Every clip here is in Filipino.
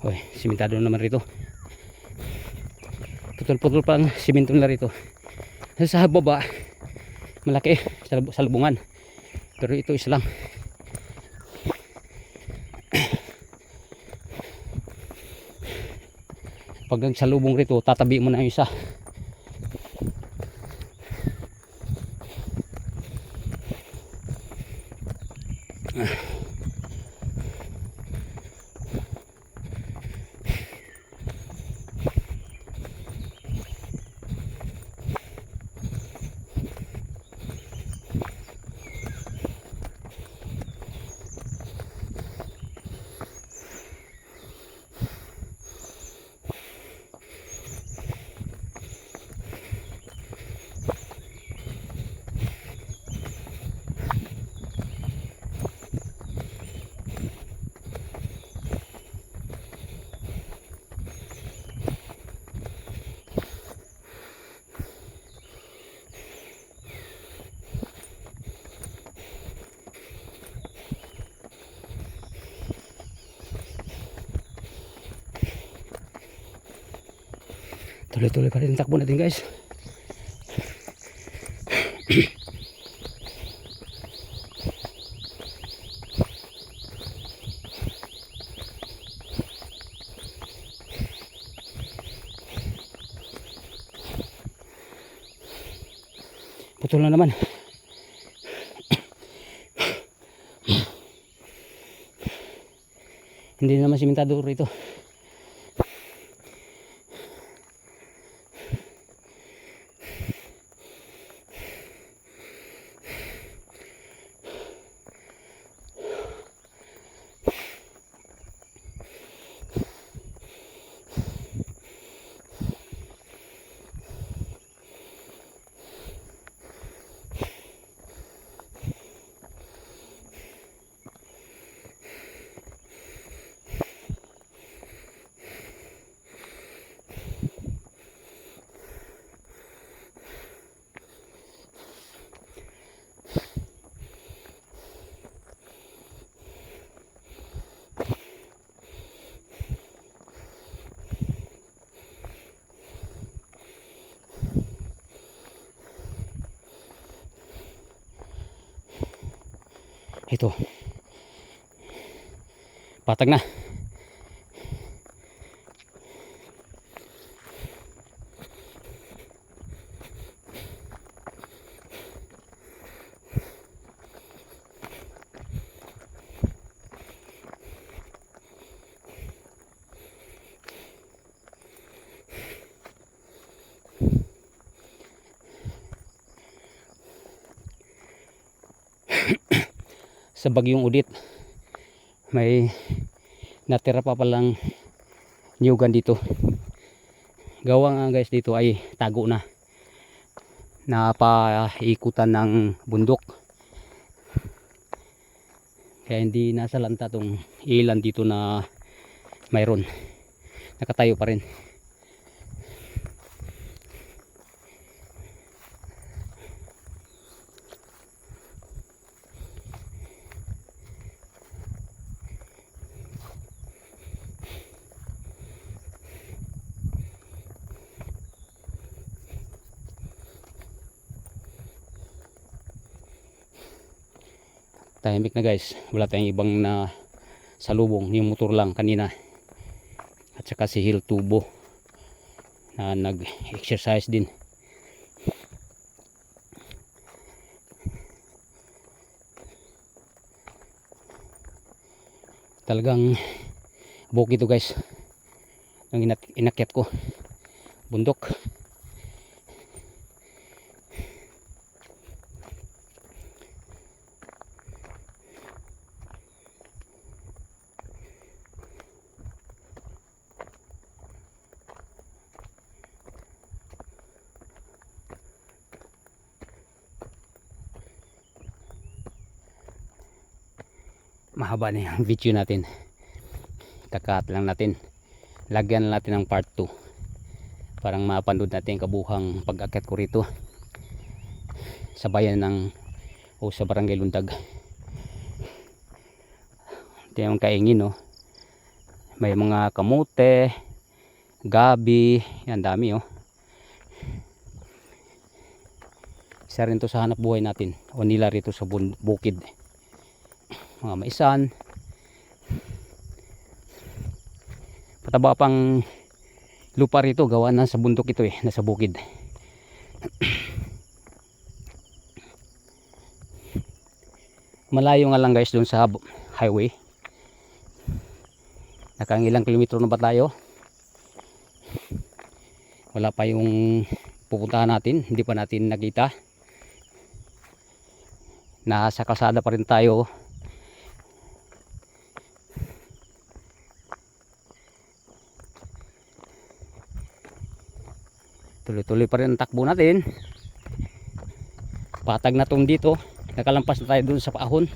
Oy, simentado naman rito. Putol-putol pa ang simento nila rito. Sa baba, malaki sa salubungan. Pero ito isa lang. Pag nagsalubong rito, tatabi mo na yung isa. Tuloy-tuloy pa rin ang takbo natin guys. Putol na naman. Hindi naman simentado rito. Ito. Patag na. Sa bagyong udit may natira pa palang niyugan dito. Gawa nga guys dito ay tago na. Napaikutan ng bundok. Kaya hindi nasa lanta tong ilan dito na mayroon. Nakatayo pa rin tahimik na guys. Wala tayong ibang na salubong. Yung motor lang kanina. At saka si Hill Tubo na nag exercise din. Talagang bukid to guys. Ang inak inakyat ko. Bundok mahaba na yung video natin. Kakat lang natin. Lagyan natin ng part 2 parang mapanood natin ang kabuhang pag-akyat ko rito. Sa bayan ng o sa barangay Lundag ito yung kaingin no? May mga kamote, gabi, yan dami oh. Isa rin to sa hanap buhay natin o nila rito sa bukid. Mga maisan. Pataba pang lupa rito gawa na sa bundok ito eh, nasa bukid. Malayo nga lang guys doon sa highway. Nakang ilang kilometro na ba tayo? Wala pa yung pupuntahan natin, hindi pa natin nakita. Nasa kalsada pa rin tayo. Tuloy-tuloy pa rin ang takbo natin. Patag na tong dito. Nakalampas na tayo dun sa paahon.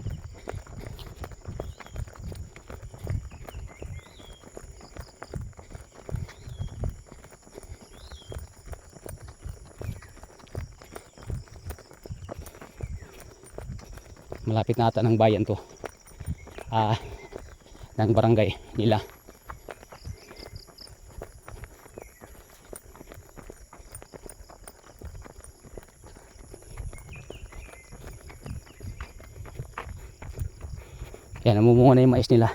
Malapit na ata ng bayan to. Ah, ng barangay nila. Yan, namumunga na yung mais nila.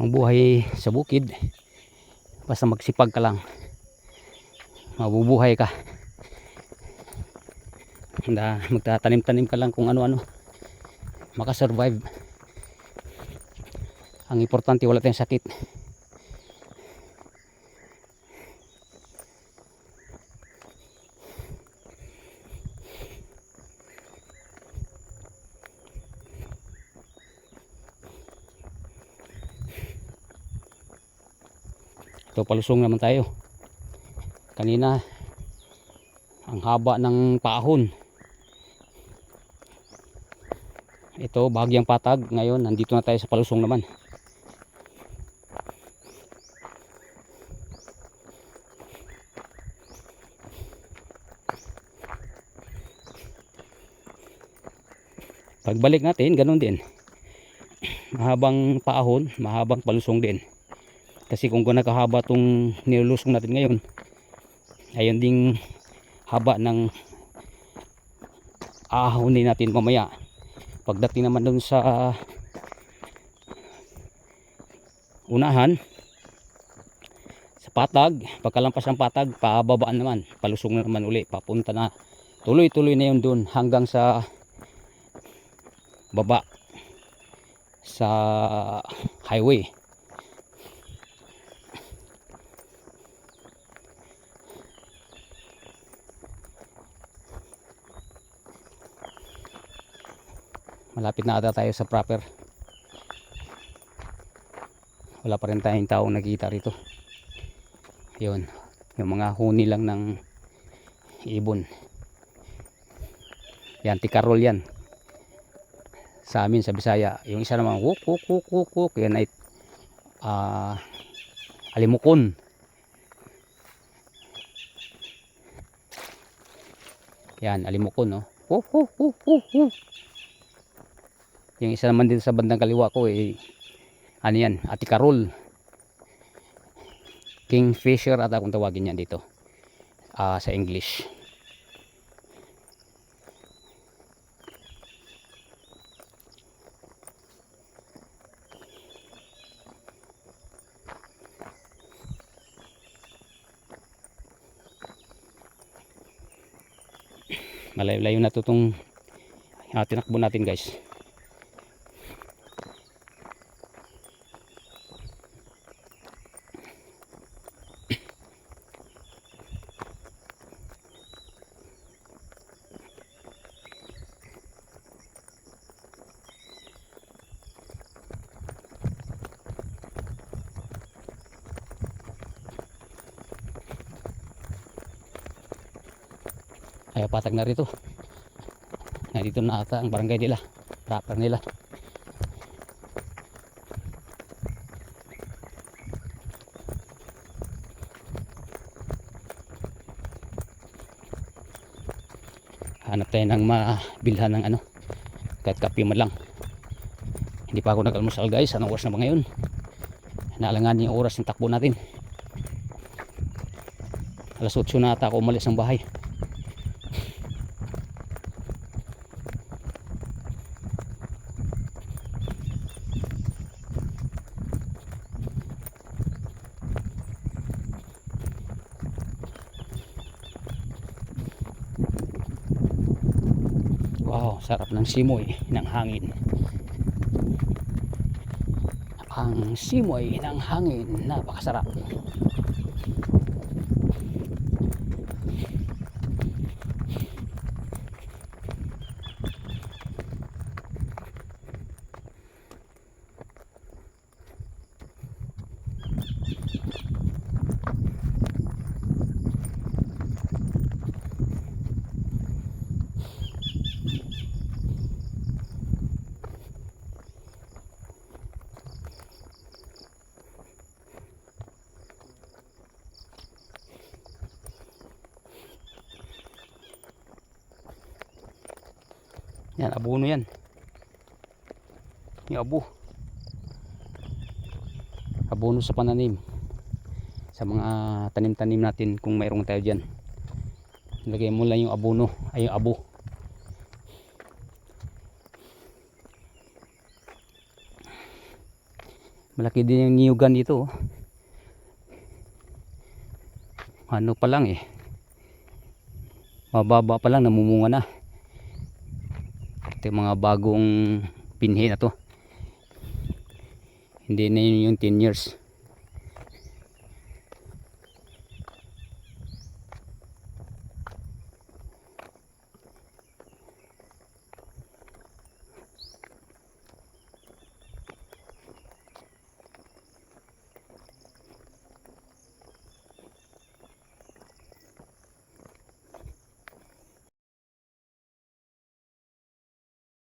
Ito ang buhay sa bukid. Basta magsipag ka lang. Mabubuhay ka. Handa, magtatanim-tanim ka lang kung ano-ano. Makasurvive. Ang importante wala tayong sakit. Ito palusong naman tayo. Kanina ang haba ng paahon. Ito bahagyang patag. Ngayon nandito na tayo sa palusong naman. Pagbalik natin, ganun din. Mahabang paahon, mahabang palusong din. Kasi kung kung nakahaba tong nilulusong natin ngayon, ayun ding haba ng ahonin natin mamaya. Pagdating naman dun sa unahan, sa patag, pagkalampas ng patag, pababaan naman, palusong na naman uli, papunta na, tuloy-tuloy na yun dun hanggang sa baba sa highway. Malapit na ata tayo sa proper. Wala pa rin tayong taong nakita rito. Yun. Yung mga huni lang ng ibon. Yan tikarol yan. Sa amin sa Bisaya. Yung isa naman wuk wuk wuk wuk wuk. Yan ay ah, alimukon. Yan alimukon no? Wuk wuk wuk wuk wuk yung isa naman dito sa bandang kaliwa ko eh ano yan, atikarol. Kingfisher ata kung tawagin yan dito. ah sa English. Malayo-layo na to itong ah, tinakbo natin guys. Kaya patag na rito. Nandito na ata ang barangay nila. Proper nila. Hanap tayo ng mabilhan ng ano. Kahit kape man lang. Hindi pa ako nag-almusal guys. Anong oras na ba ngayon? Naalangan yung oras ng takbo natin. Alas 8 na ata ako umalis ng bahay. Sarap ng simoy ng hangin. Ang simoy ng hangin, napakasarap. Yan, abono yan. Yung abo. Abono sa pananim. Sa mga tanim-tanim natin kung mayroong tayo dyan. Lagay mo lang yung abono, ay yung abo. Malaki din yung niyugan dito. oh. Ano pa lang eh. Mababa pa lang, namumunga na. Ito yung mga bagong pinhi na to. Hindi na yun yung 10 years.